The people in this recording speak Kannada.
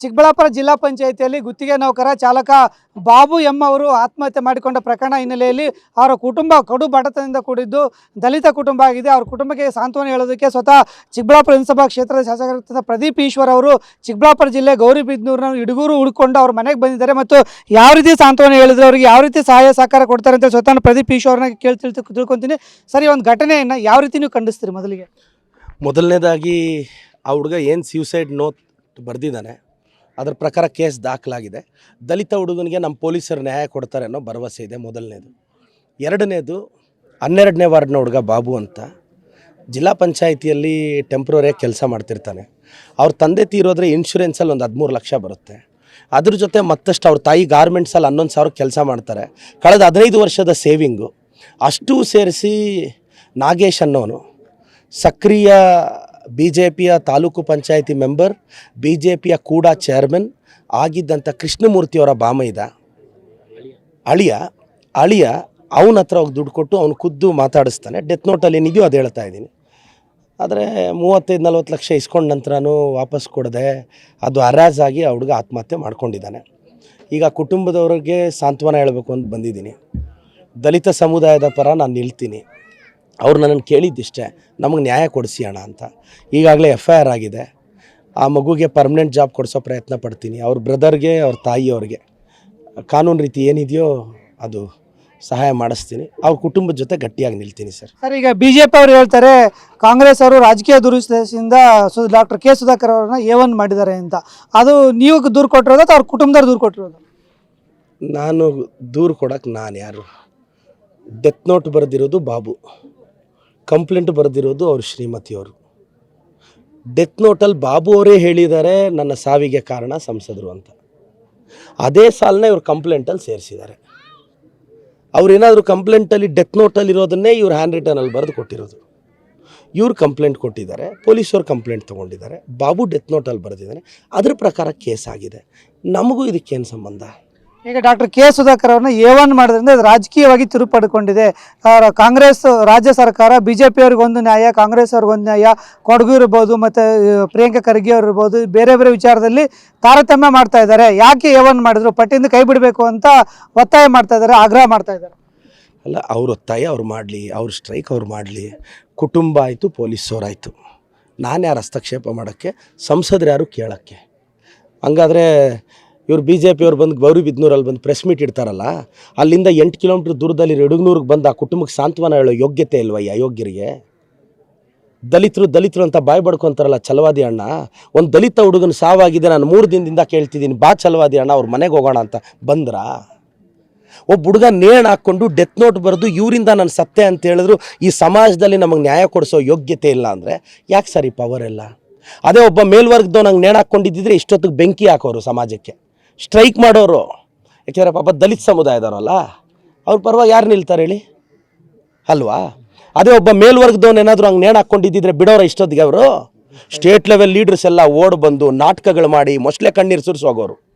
ಚಿಕ್ಕಬಳ್ಳಾಪುರ ಜಿಲ್ಲಾ ಪಂಚಾಯಿತಿಯಲ್ಲಿ ಗುತ್ತಿಗೆ ನೌಕರ ಚಾಲಕ ಬಾಬು ಎಂ ಅವರು ಆತ್ಮಹತ್ಯೆ ಮಾಡಿಕೊಂಡ ಪ್ರಕರಣ ಹಿನ್ನೆಲೆಯಲ್ಲಿ ಅವರ ಕುಟುಂಬ ಕಡು ಬಡತನದಿಂದ ಕೂಡಿದ್ದು ದಲಿತ ಕುಟುಂಬ ಆಗಿದೆ. ಅವರ ಕುಟುಂಬಕ್ಕೆ ಸಾಂತ್ವನ ಹೇಳೋದಕ್ಕೆ ಸ್ವತಃ ಚಿಕ್ಕಬಳ್ಳಾಪುರ ವಿಧಾನಸಭಾ ಕ್ಷೇತ್ರದ ಶಾಸಕರಾದ ಪ್ರದೀಪ್ ಈಶ್ವರ್ ಅವರು ಚಿಕ್ಕಬಳ್ಳಾಪುರ ಜಿಲ್ಲೆ ಗೌರಿಬಿದನೂರಿನ ಹಿಡುಗೂರು ಹುಡ್ಕೊಂಡು ಅವ್ರ ಮನೆಗೆ ಬಂದಿದ್ದಾರೆ ಮತ್ತು ಯಾವ ರೀತಿ ಸಾಂತ್ವನ ಹೇಳಿದ್ರು ಅವರಿಗೆ ಯಾವ ರೀತಿ ಸಹಾಯ ಸಹಕಾರ ಕೊಡ್ತಾರೆ ಅಂತ ಸ್ವತಃ ಪ್ರದೀಪ್ ಈಶ್ವರನ ಕೇಳಿ ತಿಳ್ತು ತಿಳ್ಕೊತೀನಿ. ಸರಿ, ಒಂದು ಘಟನೆಯನ್ನು ಯಾವ ರೀತಿ ನೀವು ಖಂಡಿಸ್ತೀರಿ ಮೊದಲಿಗೆ? ಮೊದಲನೇದಾಗಿ ಆ ಹುಡುಗ ಏನು ಸ್ಯೂಸೈಡ್ ನೋಟ್ ಬರೆದಿದ್ದಾನೆ ಅದರ ಪ್ರಕಾರ ಕೇಸ್ ದಾಖಲಾಗಿದೆ. ದಲಿತ ಹುಡುಗನಿಗೆ ನಮ್ಮ ಪೊಲೀಸರು ನ್ಯಾಯ ಕೊಡ್ತಾರೆ ಅನ್ನೋ ಭರವಸೆ ಇದೆ ಮೊದಲನೇದು. ಎರಡನೇದು, ಹನ್ನೆರಡನೇ ವಾರ್ಡ್ನ ಹುಡುಗ ಬಾಬು ಅಂತ ಜಿಲ್ಲಾ ಪಂಚಾಯಿತಿಯಲ್ಲಿ ಟೆಂಪ್ರವರಿಯಾಗಿ ಕೆಲಸ ಮಾಡ್ತಿರ್ತಾನೆ. ಅವ್ರ ತಂದೆ ತೀರೋದ್ರೆ ಇನ್ಶೂರೆನ್ಸಲ್ಲಿ ಒಂದು ಹದಿಮೂರು ಲಕ್ಷ ಬರುತ್ತೆ. ಅದ್ರ ಜೊತೆ ಮತ್ತಷ್ಟು ಅವ್ರ ತಾಯಿ ಗಾರ್ಮೆಂಟ್ಸಲ್ಲಿ ಹನ್ನೊಂದು ಸಾವಿರ ಕೆಲಸ ಮಾಡ್ತಾರೆ. ಕಳೆದ ಹದಿನೈದು ವರ್ಷದ ಸೇವಿಂಗು ಅಷ್ಟೂ ಸೇರಿಸಿ ನಾಗೇಶ್ ಅನ್ನೋನು ಸಕ್ರಿಯ ಬಿ ಜೆ ಪಿಯ ತಾಲೂಕು ಪಂಚಾಯಿತಿ ಮೆಂಬರ್ ಬಿ ಜೆ ಪಿಯ ಕೂಡ ಚೇರ್ಮನ್ ಆಗಿದ್ದಂಥ ಕೃಷ್ಣಮೂರ್ತಿಯವರ ಬಾಮೈದ ಅಳಿಯ ಅಳಿಯ ಅವನ ಹತ್ರ ಹೋಗಿ ದುಡ್ಡು ಕೊಟ್ಟು ಅವನು ಖುದ್ದು ಮಾತಾಡಿಸ್ತಾನೆ. ಡೆತ್ ನೋಟಲ್ಲಿ ಏನಿದೆಯೋ ಅದು ಹೇಳ್ತಾ ಇದ್ದೀನಿ. ಆದರೆ ಮೂವತ್ತೈದು, ನಲ್ವತ್ತು ಲಕ್ಷ ಇಸ್ಕೊಂಡ ನಂತರನೂ ವಾಪಸ್ ಕೊಡದೆ ಅದು ಅರಾಜಾಗಿ ಆ ಹುಡುಗ ಆತ್ಮಹತ್ಯೆ ಮಾಡ್ಕೊಂಡಿದ್ದಾನೆ. ಈಗ ಕುಟುಂಬದವ್ರಿಗೆ ಸಾಂತ್ವನ ಹೇಳಬೇಕು ಅಂತ ಬಂದಿದ್ದೀನಿ. ದಲಿತ ಸಮುದಾಯದ ಪರ ನಾನು ನಿಲ್ತೀನಿ. ಅವ್ರು ನನ್ನನ್ನು ಕೇಳಿದ್ದಿಷ್ಟೇ ನಮಗೆ ನ್ಯಾಯ ಕೊಡಿಸಿ ಅಣ್ಣ ಅಂತ. ಈಗಾಗಲೇ ಎಫ್ ಐ ಆರ್ ಆಗಿದೆ. ಆ ಮಗುಗೆ ಪರ್ಮನೆಂಟ್ ಜಾಬ್ ಕೊಡಿಸೋ ಪ್ರಯತ್ನ ಪಡ್ತೀನಿ. ಅವ್ರ ಬ್ರದರ್ಗೆ ಅವ್ರ ತಾಯಿಯವ್ರಿಗೆ. ಕಾನೂನು ರೀತಿ ಏನಿದೆಯೋ ಅದು ಸಹಾಯ ಮಾಡಿಸ್ತೀನಿ. ಅವ್ರ ಕುಟುಂಬದ ಜೊತೆ ಗಟ್ಟಿಯಾಗಿ ನಿಲ್ತೀನಿ ಸರ್. ಸರ್ ಈಗ ಬಿ ಜೆ ಪಿ ಅವರು ಹೇಳ್ತಾರೆ ಕಾಂಗ್ರೆಸ್ ಅವರು ರಾಜಕೀಯ ದುರುದ್ದೇಶದಿಂದ ಸು ಡಾಕ್ಟರ್ ಕೆ ಸುಧಾಕರ್ ಅವ್ರನ್ನ ಎ ಒನ್ ಮಾಡಿದ್ದಾರೆ ಅಂತ. ಅದು ನೀವು ದೂರು ಕೊಟ್ಟಿರೋದು ಅಥವಾ ಅವ್ರ ಕುಟುಂಬದವ್ರು ದೂರು ಕೊಟ್ಟಿರೋದು? ನಾನು ದೂರು ಕೊಡೋಕೆ ನಾನು ಯಾರು? ಡೆತ್ ನೋಟ್ ಬರೆದಿರೋದು ಬಾಬು. ಕಂಪ್ಲೇಂಟ್ ಬರೆದಿರೋದು ಅವ್ರ ಶ್ರೀಮತಿಯವರು ಡೆತ್ ನೋಟಲ್ಲಿ ಬಾಬು ಅವರೇ ಹೇಳಿದ್ದಾರೆ, ನನ್ನ ಸಾವಿಗೆ ಕಾರಣ ಸಂಸದರು ಅಂತ. ಅದೇ ಸಾಲನ್ನ ಇವ್ರು ಕಂಪ್ಲೇಂಟಲ್ಲಿ ಸೇರಿಸಿದ್ದಾರೆ. ಅವ್ರೇನಾದರೂ ಕಂಪ್ಲೇಂಟಲ್ಲಿ ಡೆತ್ ನೋಟಲ್ಲಿ ಇರೋದನ್ನೇ ಇವ್ರು ಹ್ಯಾಂಡ್ ರಿಟರ್ನಲ್ಲಿ ಬರೆದು ಕೊಟ್ಟಿರೋದು. ಇವ್ರು ಕಂಪ್ಲೇಂಟ್ ಕೊಟ್ಟಿದ್ದಾರೆ ಪೊಲೀಸವ್ರು ಕಂಪ್ಲೇಂಟ್ ತೊಗೊಂಡಿದ್ದಾರೆ, ಬಾಬು ಡೆತ್ ನೋಟಲ್ಲಿ ಬರೆದಿದ್ದಾನೆ. ಅದ್ರ ಪ್ರಕಾರ ಕೇಸ್ ಆಗಿದೆ. ನಮಗೂ ಇದಕ್ಕೇನು ಸಂಬಂಧ? ಈಗ ಡಾಕ್ಟರ್ ಕೆ ಸುಧಾಕರ್ ಅವ್ರನ್ನ ಒನ್ ಮಾಡೋದ್ರಿಂದ ಅದು ರಾಜಕೀಯವಾಗಿ ತಿರುಪಡ್ಕೊಂಡಿದೆ. ಕಾಂಗ್ರೆಸ್, ರಾಜ್ಯ ಸರ್ಕಾರ ಬಿ ಜೆ ಪಿಯವ್ರಿಗೆ ಒಂದು ನ್ಯಾಯ, ಕಾಂಗ್ರೆಸ್ ಅವ್ರಿಗೊಂದು ನ್ಯಾಯ, ಕೊಡಗು ಇರ್ಬೋದು, ಮತ್ತು ಪ್ರಿಯಾಂಕಾ ಖರ್ಗೆ ಅವ್ರು ಇರ್ಬೋದು, ಬೇರೆ ಬೇರೆ ವಿಚಾರದಲ್ಲಿ ತಾರತಮ್ಯ ಮಾಡ್ತಾ ಇದ್ದಾರೆ. ಯಾಕೆ ಒನ್ ಮಾಡಿದ್ರು? ಪಟ್ಟಿಂದ ಕೈ ಬಿಡಬೇಕು ಅಂತ ಒತ್ತಾಯ ಮಾಡ್ತಾ ಇದ್ದಾರೆ, ಆಗ್ರಹ ಮಾಡ್ತಾ ಇದ್ದಾರೆ. ಅಲ್ಲ, ಅವ್ರ ಒತ್ತಾಯ ಅವ್ರು ಮಾಡಲಿ, ಅವ್ರ ಸ್ಟ್ರೈಕ್ ಅವ್ರು ಮಾಡಲಿ. ಕುಟುಂಬ ಆಯಿತು ಪೊಲೀಸವರಾಯಿತು ನಾನು ಯಾರು ಹಸ್ತಕ್ಷೇಪ ಮಾಡೋಕ್ಕೆ, ಸಂಸದರು ಯಾರು ಕೇಳೋಕ್ಕೆ? ಹಂಗಾದ್ರೆ ಇವ್ರು ಬಿ ಜೆ ಪಿಯವ್ರು ಬಂದು ಗೌರಿಬಿದ್ನೂರಲ್ಲಿ ಬಂದು ಪ್ರೆಸ್ ಮೀಟ್ ಇಡ್ತಾರಲ್ಲ, ಅಲ್ಲಿಂದ ಎಂಟು ಕಿಲೋಮೀಟ್ರ್ ದೂರದಲ್ಲಿ ರೆಡುಗ್ನೂರಿಗೆ ಬಂದು ಆ ಕುಟುಂಬಕ್ಕೆ ಸಾಂತ್ವನ ಹೇಳೋ ಯೋಗ್ಯತೆ ಇಲ್ವ ಈ ಅಯೋಗ್ಯರಿಗೆ? ದಲಿತರು ದಲಿತರು ಅಂತ ಬಾಯ್ ಬಡ್ಕೊಂತಾರಲ್ಲ ಛಲವಾದಿ ಅಣ್ಣ, ಒಂದು ದಲಿತ ಹುಡುಗನ ಸಾವಾಗಿದೆ, ನಾನು ಮೂರು ದಿನದಿಂದ ಕೇಳ್ತಿದ್ದೀನಿ, ಬಾ ಛಲವಾದಿ ಅಣ್ಣ, ಅವ್ರ ಮನೆಗೆ ಹೋಗೋಣ ಅಂತ ಬಂದ್ರಾ? ಒಬ್ಬ ಹುಡುಗ ನೇಣು ಹಾಕ್ಕೊಂಡು ಡೆತ್ ನೋಟ್ ಬರೆದು ಇವರಿಂದ ನಾನು ಸತ್ತೆ ಅಂತ ಹೇಳಿದ್ರು, ಈ ಸಮಾಜದಲ್ಲಿ ನಮಗೆ ನ್ಯಾಯ ಕೊಡಿಸೋ ಯೋಗ್ಯತೆ ಇಲ್ಲ ಅಂದರೆ ಯಾಕೆ ಸರಿ ಪವರ್ ಎಲ್ಲ? ಅದೇ ಒಬ್ಬ ಮೇಲ್ವರ್ಗದವ್ ನಂಗೆ ನೇಣು ಹಾಕ್ಕೊಂಡಿದ್ದಿದ್ರೆ ಇಷ್ಟೊತ್ತಿಗೆ ಬೆಂಕಿ ಹಾಕೋರು ಸಮಾಜಕ್ಕೆ. ಸ್ಟ್ರೈಕ್ ಮಾಡೋರು. ಯಾಕೆಂದರೆ ಪಾಪ ದಲಿತ ಸಮುದಾಯದವರಲ್ಲ? ಅವ್ರ ಪರವಾಗಿ ಯಾರು ನಿಲ್ತಾರೆ ಹೇಳಿ? ಅಲ್ವಾ? ಅದೇ ಒಬ್ಬ ಮೇಲ್ವರ್ಗದವ್ನ ಏನಾದರೂ ಹಂಗೆ ನೇಣ ಹಾಕ್ಕೊಂಡಿದ್ದಿದ್ರೆ ಬಿಡೋರ ಇಷ್ಟೊತ್ತಿಗೆ ಅವರು? ಸ್ಟೇಟ್ ಲೆವೆಲ್ ಲೀಡರ್ಸ್ ಎಲ್ಲ ಓಡ್ ಬಂದು ನಾಟಕಗಳು ಮಾಡಿ ಮೊಸಳೆ ಕಣ್ಣೀರು ಸುರಿಸೋಗೋರು.